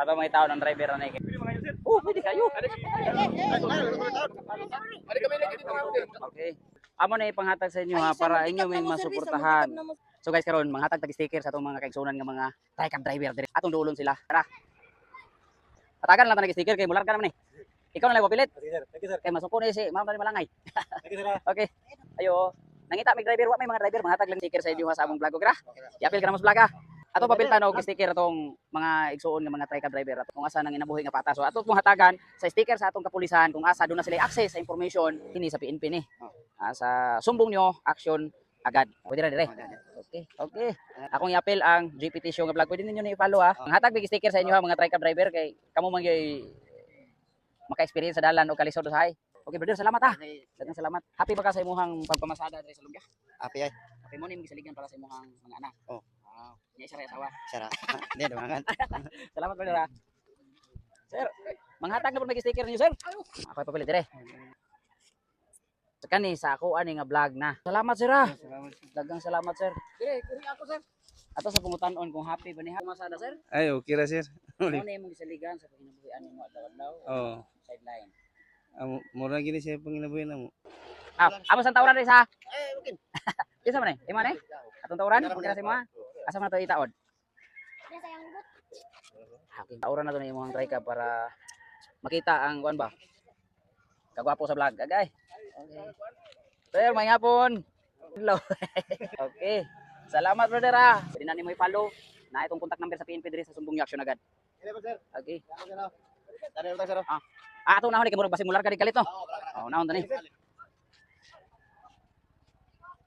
Para may tao ng driver na nakikita. Oh, pwede kayo. Okay. Amo na ipanghatag sa inyo ha para inyo may masuportahan. So guys karon manghatag tag sticker sa atong mga kaigsunan nga mga tricab driver dire. Atong duolon sila. Tara. Patagan lang ta nag sticker kay mular ka naman eh. Ikaw na lang papilit. Kay masuko na si Ma'am Dali Malangay. okay. Ayo. Nangita may driver wa may mga driver manghatag lang sticker sa inyo ha sa among vlog kra. I-appeal ka na mas vlog ha. Ato papiltan og sticker atong mga igsuon nga mga tricab driver ato kung asa nang inabuhi nga pata. So ato pong hatagan sa sticker sa atong kapulisan kung asa doon na sila access sa information kini sa PNP ni. Ah, sa sumbong nyo, action agad. Pwede ra dire. Okay, okay. Akong i-appeal ang GPT show nga vlog. Pwede ninyo na i-follow ha. Ang hatag big sticker sa inyo ha mga tricab driver kay kamo man gyud maka-experience sa dalan o kalisod sa hay. Okay, brother, salamat ha. Daghang salamat. Happy ba ka sa imong pagpamasada diri sa lugar? Api ay, Happy mo ni gisaligan para sa imong mga anak. Oh. Wow. Nya isa ra asawa. sara. Hindi, dumangan. Salamat brother ha. Sir, manghatag na po may sticker ninyo, sir. Ako papilit dire. Sa kani sa ako ani nga vlog na. Salamat sir ha. Daghang salamat sir. Dire, kuri ako sir. Ato sa pumutan-on kung happy ba ni ha masada sir. Ay, okay ra sir. Ano na imong gisaligan sa paginabuhian nimo adlaw-adlaw Oo. sideline. Amo, mura gini siya panginabuhi na mo. Ah, amo sa tawran rin sa. Isa man eh. Ima ni? Atong tawran, pagkira sa imo ha. Asa man to itaod? Ah, Okay, tawran na to ni imong try ka para makita ang kuan ba. Kagwapo sa vlog, agay. Okay. Sir, may hapon. Hello. okay. Salamat brother ha. Pwede na nimo i-follow. Na itong contact number sa PNP diri sa sumbong niyo action agad. Okay. Ah, ato na huli kay murag basi mular ka di kalit no. Oh, naon tani.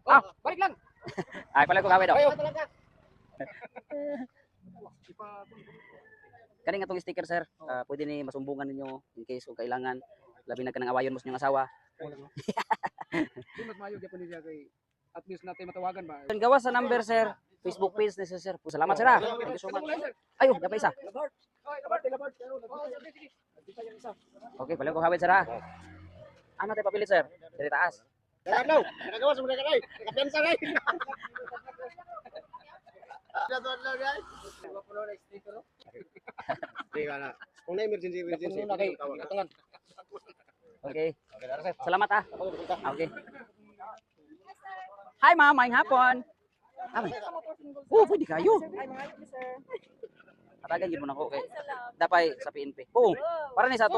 Ah, balik lang. Ay, pala ko gawin daw. Kani nga tong sticker sir, ah, pwede ni masumbungan ninyo in case kung kailangan labi na kanang awayon mo sa inyong asawa. Di mas mayo gyapon niya kay at least natin matawagan ba. Gawa sa number sir, Facebook page ni sir. Salamat sir. ah. Thank you so much. Ayo, dapat isa. Okay, pala ko hawid sir. ah. Ano tayo papilit sir? Dari taas. Nagagaw, nagagawa sa mga kanay. Nakapensa kay. Kung na emergency, emergency. Puno na kay katangan. Okay. Salamat ah. Okay. Hi ma'am, maayong hapon. Oh, pwede kayo. Katagan yun mo na ko kay Dapay sa PNP. Oo, para ni sa to.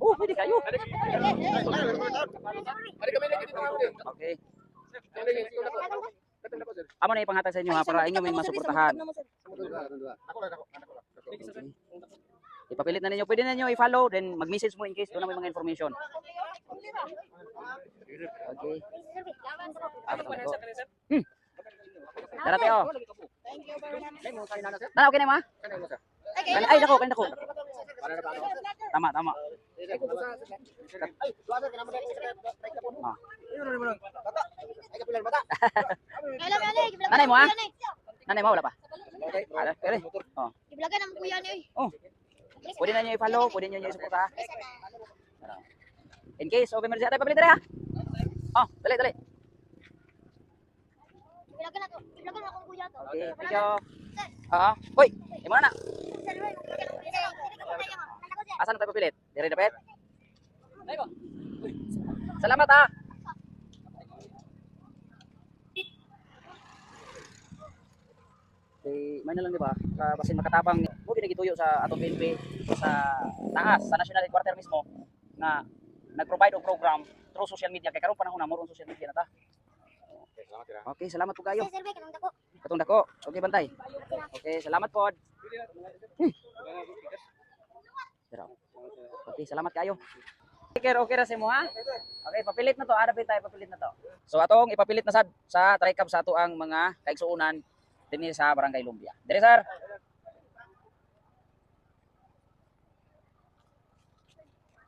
Oh, pwede kayo. Okay. Amo na ipanghatag sa inyo ha para inyo may masuportahan. Okay. Ipapilit na ninyo. Pwede na ninyo i-follow then mag-message mo in case doon na may mga information. Okay. Hmm. Tara tayo. Na okay na ma? Ay, nako, kani nako. Tama, tama. Ah. Nanay mo ah? Nanay mo wala pa. Ala, kere. Oh. Iblagan ang kuya niyo. Oh. Pwede na niyo i-follow, pwede niyo i-suporta. In case of emergency, tayo papilit ha. Oh, dali, dali. Iblagan na to. Iblagan akong kuya to. Okay, thank you. Oo. Hoy, di mo na na. Asan tayo papilit? Dire dapat? Salamat ha. Eh, may na lang di ba? Sa basin makatabang mo ginagituyo sa atong PNP sa taas sa national headquarter mismo na nag-provide og program through social media kay karon panahon na mo ron social media na ta. Okay, salamat po kayo. Sir, kanang dako. Katong dako. Okay, bantay. Okay, salamat po. Hmm. Okay, salamat kayo. Okay, okay ra sa mo ha? Okay, papilit na to. Ara tayo papilit na to. So atong ipapilit na sad sa tricab sa ato ang mga kaigsuunan dinhi sa Barangay Lumbia. Dire sir.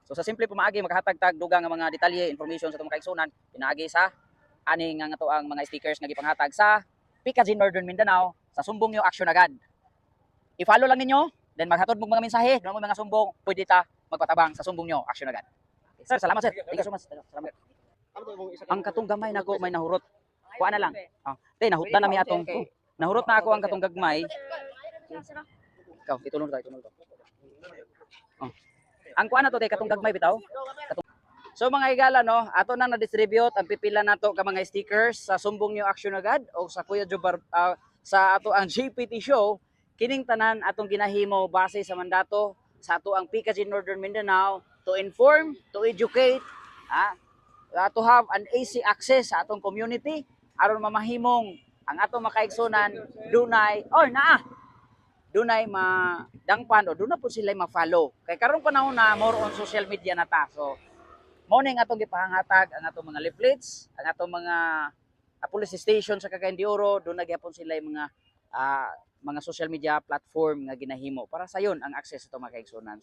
So sa simple pumaagi makahatag tag dugang nga mga detalye information sa atong kaigsuunan pinaagi sa ani nga to ang mga stickers nga gipanghatag sa Pikajin Northern Mindanao sa sumbong nyo action agad. I-follow lang ninyo, then maghatod mo mga mensahe, doon mo mga sumbong, pwede ta magpatabang sa sumbong nyo action agad. Okay, sir, salamat sir. Thank you so much. Salamat. Ang katong gamay nako may nahurot. Kuha na lang. Ah, tay nahutdan na mi atong. Oh, nahurot na ako ang katong gagmay. Ikaw, itulong tayo, itulong to. Oh. Ang kuan na to kay katong gagmay bitaw. Katong... So mga igala no, ato na na-distribute ang pipila nato ka mga stickers sa Sumbong New Action agad o sa Kuya Jobar ah, sa ato ang GPT show kining tanan atong ginahimo base sa mandato sa ato ang PKG Northern Mindanao to inform, to educate, uh, to have an easy access sa atong community aron mamahimong ang atong makaigsunan dunay or naa dunay madangpan o doon na po sila ma-follow. Kay karong panahon na more on social media na ta. So, mo ning atong gipahangatag ang atong mga leaflets, ang atong mga ah, police station sa Cagayan de Oro, doon na gyapon sila mga ah, mga social media platform nga ginahimo para sa yon ang access sa mga kaigsunan.